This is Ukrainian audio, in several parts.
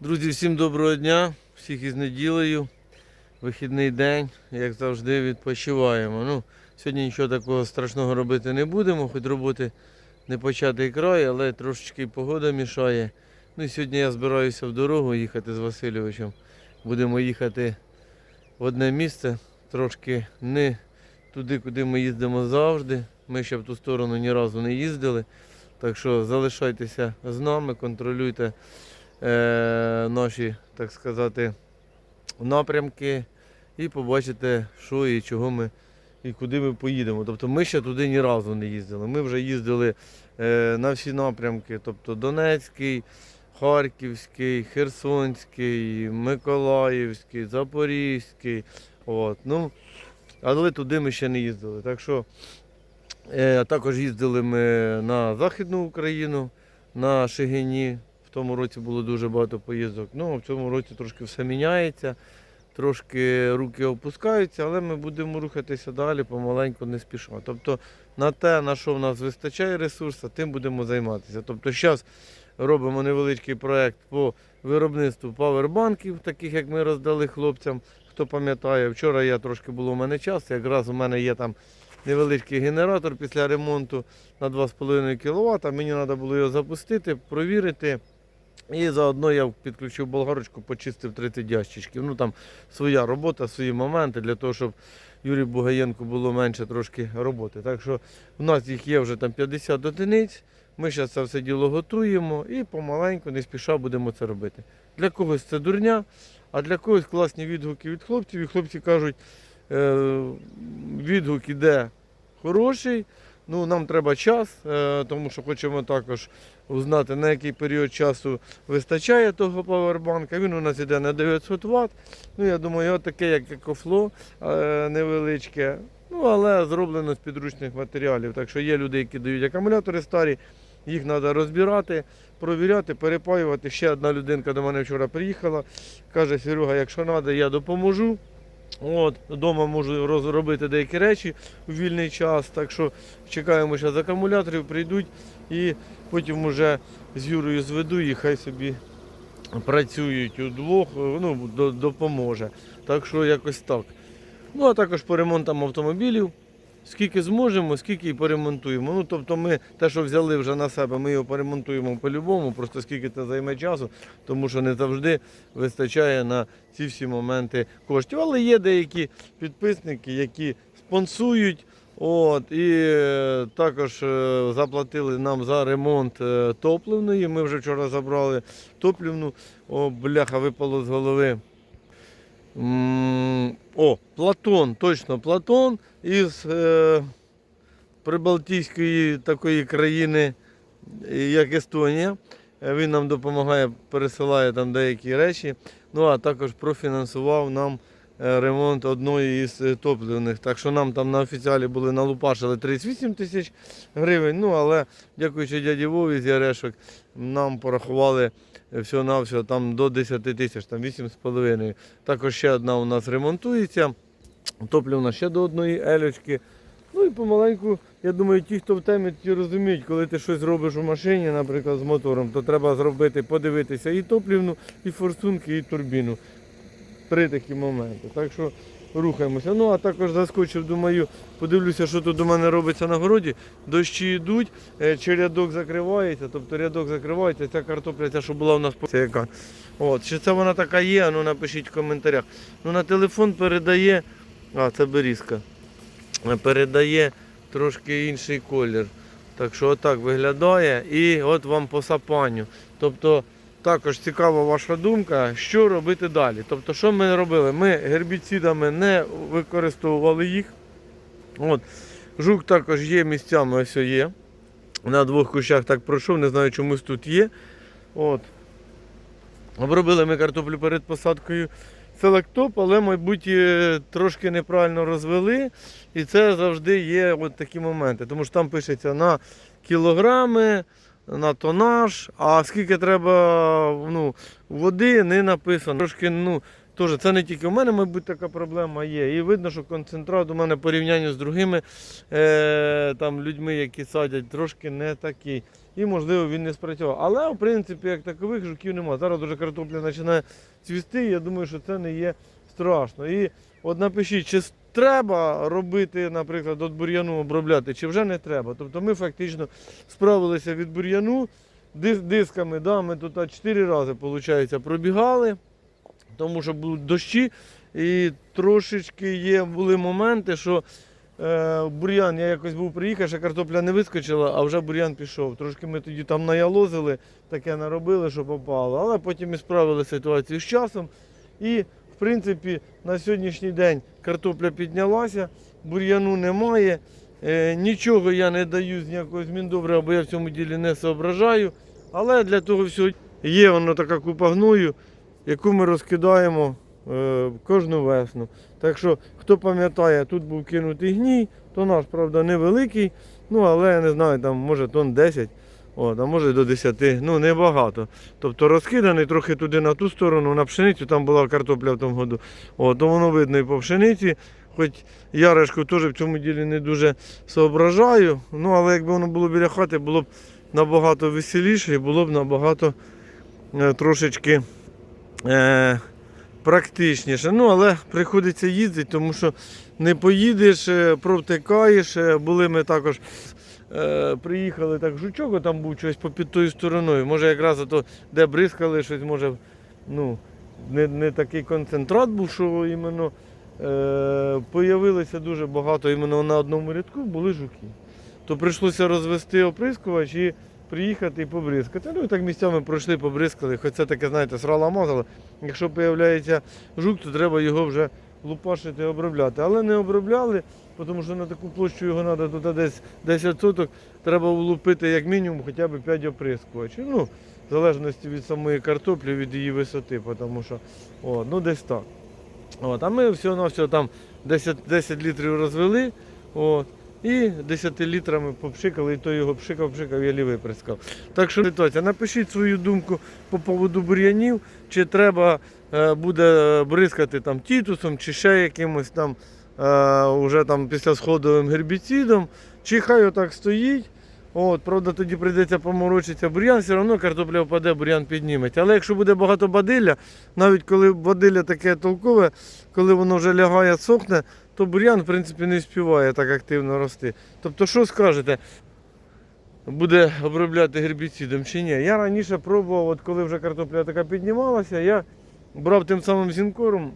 Друзі, всім доброго дня, всіх із неділею. Вихідний день, як завжди, відпочиваємо. Ну, сьогодні нічого такого страшного робити не будемо, хоч роботи не початий край, але трошечки погода мішає. Ну і сьогодні я збираюся в дорогу їхати з Васильовичем. Будемо їхати в одне місце, трошки не туди, куди ми їздимо завжди. Ми ще в ту сторону ні разу не їздили. Так що залишайтеся з нами, контролюйте е, наші, так сказати, напрямки і побачите, що і чого ми і куди ми поїдемо. Тобто ми ще туди ні разу не їздили. Ми вже їздили е, на всі напрямки, тобто Донецький, Харківський, Херсонський, Миколаївський, Запорізький. От, ну, але туди ми ще не їздили. Так що е, також їздили ми на Західну Україну, на Шигині. В тому році було дуже багато поїздок. Ну, в цьому році трошки все міняється, трошки руки опускаються, але ми будемо рухатися далі помаленьку, не спіша. Тобто на те, на що в нас вистачає ресурсу, тим будемо займатися. Тобто зараз робимо невеличкий проєкт по виробництву павербанків, таких як ми роздали хлопцям. Хто пам'ятає, вчора я трошки було в мене час, якраз у мене є там невеличкий генератор після ремонту на 2,5 кВт. Мені треба було його запустити, провірити. І заодно я підключив болгарочку, почистив 30 ящичків. Ну там своя робота, свої моменти для того, щоб Юрію Бугаєнку було менше трошки роботи. Так що в нас їх є вже там 50 одиниць. Ми зараз це все діло готуємо і помаленьку, не спіша будемо це робити. Для когось це дурня, а для когось класні відгуки від хлопців. І хлопці кажуть, е, відгук іде хороший. Ну, нам треба час, е, тому що хочемо також узнати, на який період часу вистачає того павербанка. Він у нас іде на 900 Вт. Ну, я думаю, от таке, як екофло е, невеличке. Ну, але зроблено з підручних матеріалів. Так що є люди, які дають акумулятори старі, їх треба розбирати, провіряти, перепаювати. Ще одна людинка до мене вчора приїхала. Каже, Серега, якщо треба, я допоможу. От, вдома можу розробити деякі речі у вільний час. Так що чекаємо зараз акумуляторів, прийдуть і потім вже з Юрою зведу і хай собі працюють удвох, ну, допоможе. Так що якось так. Ну, а також по ремонтам автомобілів. Скільки зможемо, скільки і поремонтуємо. Ну, тобто ми те, що взяли вже на себе, ми його поремонтуємо по-любому, просто скільки це займе часу, тому що не завжди вистачає на ці всі моменти коштів. Але є деякі підписники, які спонсують. От, і е, також е, заплатили нам за ремонт е, топливної. Ми вже вчора забрали топливну. О, бляха, випало з голови. О, Платон, точно Платон із е, прибалтійської такої країни, е, як Естонія. Е, Він нам допомагає, пересилає там деякі речі. Ну а також профінансував нам ремонт одної із е, топливних. Так що нам там на офіціалі були налупашили 38 тисяч гривень. Ну але дякуючи дяді Вові з Ярешок, нам порахували всього-навсього там до 10 тисяч, там 8,5. Також ще одна у нас ремонтується. Топлівна ще до одної елючки. Ну і помаленьку, я думаю, ті, хто в темі, ті розуміють, коли ти щось робиш у машині, наприклад, з мотором, то треба зробити, подивитися і топлівну, і форсунки, і турбіну. Три такі моменти. Так що рухаємося. Ну, а також заскочив, думаю, подивлюся, що тут у мене робиться на городі. Дощі йдуть, е, чи рядок закривається, тобто рядок закривається, ця картопля, ця, що була у нас яка. От, чи це вона така є, ну напишіть в коментарях. Ну на телефон передає. А, це берізка. Е, Передає трошки інший колір. Так що отак виглядає. І от вам по сапанню. Тобто також цікава ваша думка, що робити далі. Тобто, що ми робили? Ми гербіцидами не використовували їх. От. Жук також є місцями, ось є. На двох кущах так пройшов, не знаю, чомусь тут є. От. Обробили ми картоплю перед посадкою селектоп, але, мабуть, е, трошки неправильно розвели. І це завжди є от такі моменти. Тому що там пишеться на кілограми, на тонаж, а скільки треба ну, води, не написано. Трошки, ну, теж, це не тільки у мене, мабуть, така проблема є. І видно, що концентрат у мене в порівнянні з другими е, там, людьми, які садять, трошки не такий. і, можливо, він не спрацював. Але, в принципі, як такових жуків немає. Зараз вже картопля починає цвісти, я думаю, що це не є страшно. І от напишіть, чи треба робити, наприклад, от бур'яну обробляти, чи вже не треба. Тобто ми фактично справилися від бур'яну дисками. Да, ми тут а, чотири рази, виходить, пробігали, тому що були дощі. І трошечки є, були моменти, що е, бур'ян, я якось був приїхав, ще картопля не вискочила, а вже бур'ян пішов. Трошки ми тоді там наялозили, таке наробили, що попало. Але потім ми справили ситуацію з часом. І, в принципі, на сьогоднішній день картопля піднялася, бур'яну немає. Е, нічого я не даю з ніякого зміндобрива, бо я в цьому ділі не соображаю. Але для того всього є воно така купа гною, яку ми розкидаємо е, кожну весну. Так що, хто пам'ятає, тут був кинутий гній, то наш, правда, невеликий, ну але я не знаю, там може тонн 10, от, а може до 10, ну небагато. Тобто розкиданий трохи туди на ту сторону, на пшеницю, там була картопля в тому году. От, то воно видно і по пшениці. Хоч я решку теж в цьому ділі не дуже соображаю, ну але якби воно було біля хати, було б набагато веселіше і було б набагато е, трошечки е, практичніше. Ну, але приходиться їздити, тому що не поїдеш, е, провтикаєш. Е, Були ми також. Е, Приїхали так жучок, там був щось під тою стороною. Може якраз ото, де бризкали щось, може, ну, не, не такий концентрат був, що іменно е, появилося дуже багато іменно на одному рядку були жуки. То прийшлося розвести оприскувач і приїхати і побризкати. Ну і так місцями пройшли, побризкали, хоч це таке, знаєте, срала мазала. Якщо з'являється жук, то треба його вже лупашити обробляти. Але не обробляли, тому що на таку площу його треба тут десь 10 соток, треба влупити як мінімум хоча б 5 оприскувачів. Ну, в залежності від самої картоплі, від її висоти, тому що о, ну десь так. От, а ми всього на всього там 10, 10 літрів розвели. От, і 10 літрами попшикали, і то його пшикав, пшикав, я лівий прискав. Так що ситуація, напишіть свою думку по поводу бур'янів, чи треба е, буде бризкати там тітусом, чи ще якимось там е, уже там після сходовим гербіцидом, чи хай отак стоїть. От, правда, тоді прийдеться поморочитися. Бур'ян все одно картопля впаде, бур'ян підніметься. Але якщо буде багато бадилля, навіть коли бадилля таке толкове, коли воно вже лягає, сохне, то бур'ян, в принципі, не співає так активно рости. Тобто, що скажете? Буде обробляти гербіцидом чи ні? Я раніше пробував, от коли вже картопля така піднімалася, я брав тим самим зінкором,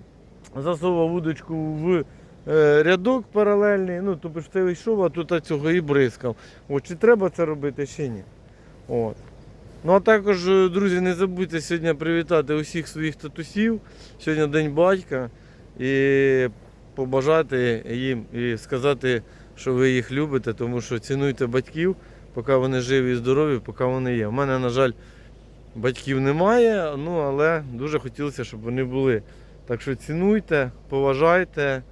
засовував вудочку в е, рядок паралельний, ну, тобто ж це йшов, а тут цього і бризкав. От, чи треба це робити, чи ні. От. Ну а також, е, друзі, не забудьте сьогодні привітати усіх своїх татусів. Сьогодні День батька. І побажати їм і сказати, що ви їх любите, тому що цінуйте батьків, поки вони живі і здорові, поки вони є. У мене, на жаль, батьків немає, ну але дуже хотілося, щоб вони були. Так що цінуйте, поважайте,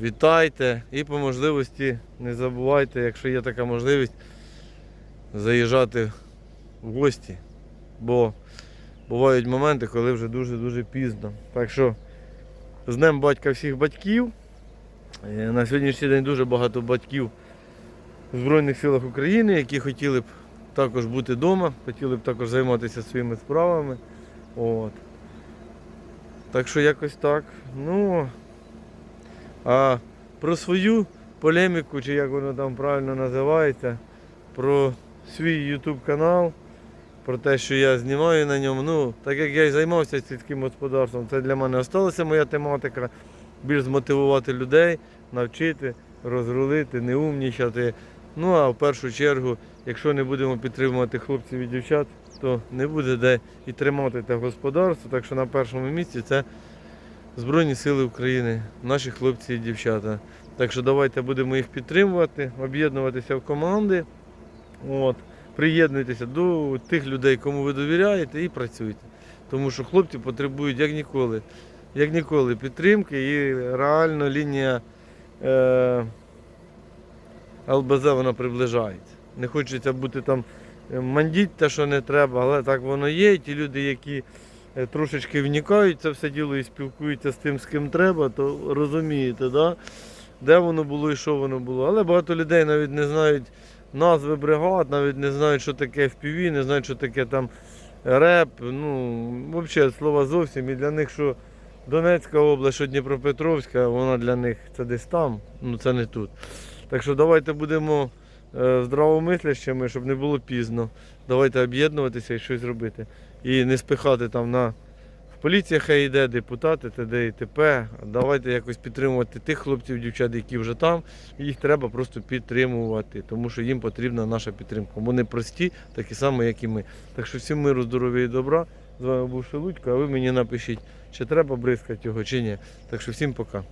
вітайте і по можливості не забувайте, якщо є така можливість, заїжджати в гості. Бо бувають моменти, коли вже дуже-дуже пізно. Так що з Днем батька всіх батьків. Е, На сьогоднішній день дуже багато батьків в Збройних силах України, які хотіли б також бути вдома, хотіли б також займатися своїми справами. От. Так що якось так. Ну, а про свою полеміку, чи як воно там правильно називається, про свій YouTube канал, про те, що я знімаю на ньому. Ну, так як я і займався сільським господарством, це для мене залишилася моя тематика. Більш змотивувати людей, навчити, розрулити, не умнічати. Ну а в першу чергу, якщо не будемо підтримувати хлопців і дівчат, то не буде де і тримати те господарство. Так що на першому місці це Збройні Сили України, наші хлопці і дівчата. Так що давайте будемо їх підтримувати, об'єднуватися в команди. От. Приєднуйтеся до тих людей, кому ви довіряєте, і працюйте. Тому що хлопці потребують як ніколи, як ніколи підтримки і реально лінія е, ЛБЗ вона приближається. Не хочеться бути там е, мандіть те, що не треба, але так воно є. І ті люди, які е, трошечки вникають це все діло і спілкуються з тим, з ким треба, то розумієте, да? де воно було і що воно було. Але багато людей навіть не знають назви бригад, навіть не знають, що таке FPV, не знають, що таке там реп. Ну, взагалі слова зовсім. І для них, що Донецька область, що Дніпропетровська, вона для них це десь там, ну це не тут. Так що давайте будемо е, здравомислящими, щоб не було пізно. Давайте об'єднуватися і щось робити. І не спихати там на поліція хай йде, депутати, т.д. і т.п. Давайте якось підтримувати тих хлопців, дівчат, які вже там. Їх треба просто підтримувати, тому що їм потрібна наша підтримка. Вони прості, такі самі, як і ми. Так що всім миру, здоров'я і добра. З вами був Шелудько, а ви мені напишіть, чи треба бризкати його, чи ні. Так що всім пока.